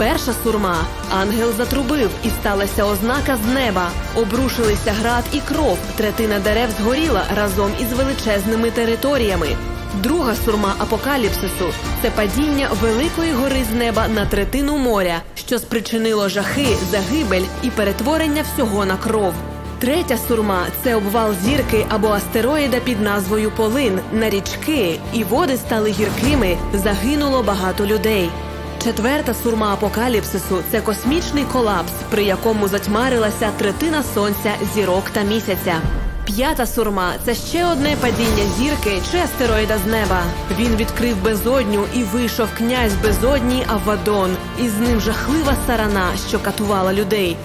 Перша сурма. Ангел затрубив, і сталася ознака з неба. Обрушилися град і кров. Третина дерев згоріла разом із величезними територіями. Друга сурма апокаліпсису це падіння великої гори з неба на третину моря, що спричинило жахи, загибель і перетворення всього на кров. Третя сурма це обвал зірки або астероїда під назвою Полин на річки, і води стали гіркими. Загинуло багато людей. Четверта сурма апокаліпсису це космічний колапс, при якому затьмарилася третина сонця, зірок та місяця. П'ята сурма це ще одне падіння зірки чи астероїда з неба. Він відкрив безодню і вийшов князь безодні Авадон, і з ним жахлива сарана, що катувала людей.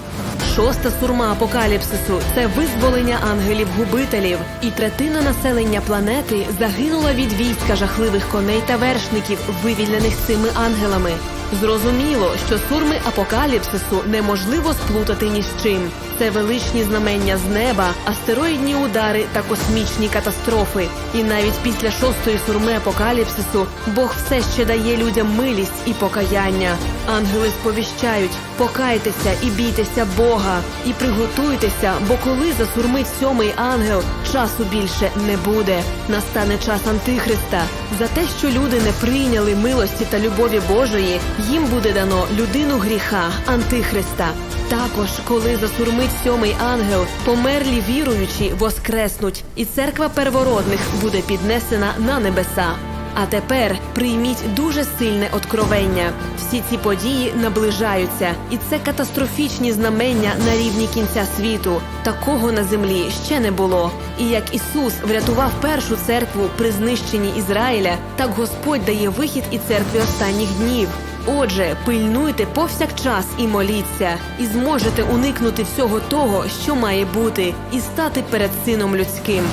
Шоста сурма апокаліпсису це визволення ангелів-губителів, і третина населення планети загинула від війська жахливих коней та вершників, вивільнених цими ангелами. Зрозуміло, що сурми апокаліпсису неможливо сплутати ні з чим. Це величні знамення з неба, астероїдні удари та космічні катастрофи. І навіть після шостої сурми апокаліпсису Бог все ще дає людям милість і покаяння. Ангели сповіщають: покайтеся і бійтеся Бога, і приготуйтеся, бо коли засурмить сьомий ангел, часу більше не буде. Настане час Антихриста. За те, що люди не прийняли милості та любові Божої, їм буде дано людину гріха, Антихриста. Також, коли засурмить сьомий ангел, померлі віруючі воскреснуть, і церква первородних буде піднесена на небеса. А тепер прийміть дуже сильне откровення. Всі ці події наближаються, і це катастрофічні знамення на рівні кінця світу. Такого на землі ще не було. І як Ісус врятував першу церкву при знищенні Ізраїля, так Господь дає вихід і церкві останніх днів. Отже, пильнуйте повсякчас і моліться, і зможете уникнути всього того, що має бути, і стати перед сином людським.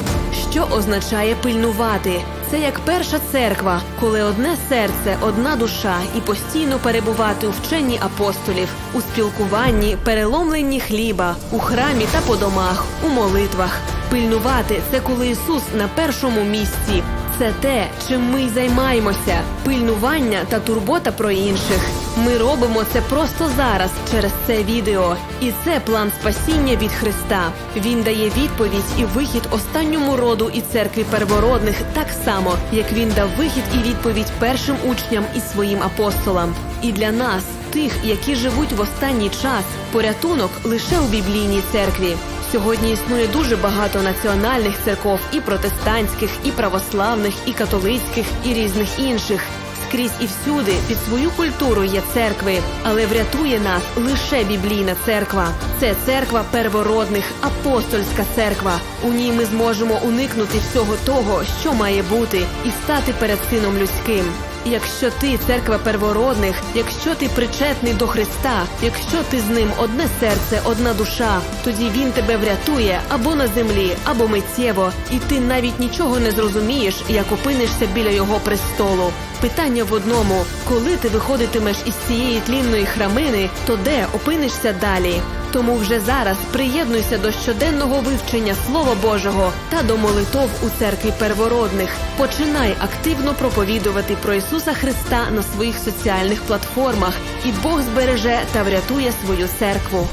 Що означає пильнувати? Це як перша церква, коли одне серце, одна душа, і постійно перебувати у вченні апостолів, у спілкуванні, переломленні хліба, у храмі та по домах, у молитвах. Пильнувати це коли Ісус на першому місці. Це те, чим ми й займаємося: пильнування та турбота про інших. Ми робимо це просто зараз через це відео, і це план спасіння від Христа. Він дає відповідь і вихід останньому роду і церкві первородних, так само як він дав вихід і відповідь першим учням і своїм апостолам. І для нас, тих, які живуть в останній час, порятунок лише у біблійній церкві. Сьогодні існує дуже багато національних церков, і протестантських, і православних, і католицьких, і різних інших. Скрізь і всюди під свою культуру є церкви, але врятує нас лише біблійна церква. Це церква первородних, апостольська церква. У ній ми зможемо уникнути всього того, що має бути, і стати перед сином людським. Якщо ти церква первородних, якщо ти причетний до Христа, якщо ти з ним одне серце, одна душа, тоді він тебе врятує або на землі, або миттєво, і ти навіть нічого не зрозумієш, як опинишся біля його престолу. Питання в одному: коли ти виходитимеш із цієї тлінної храмини, то де опинишся далі? Тому вже зараз приєднуйся до щоденного вивчення Слова Божого та до молитов у церкві первородних. Починай активно проповідувати про Ісуса Христа на своїх соціальних платформах, і Бог збереже та врятує свою церкву.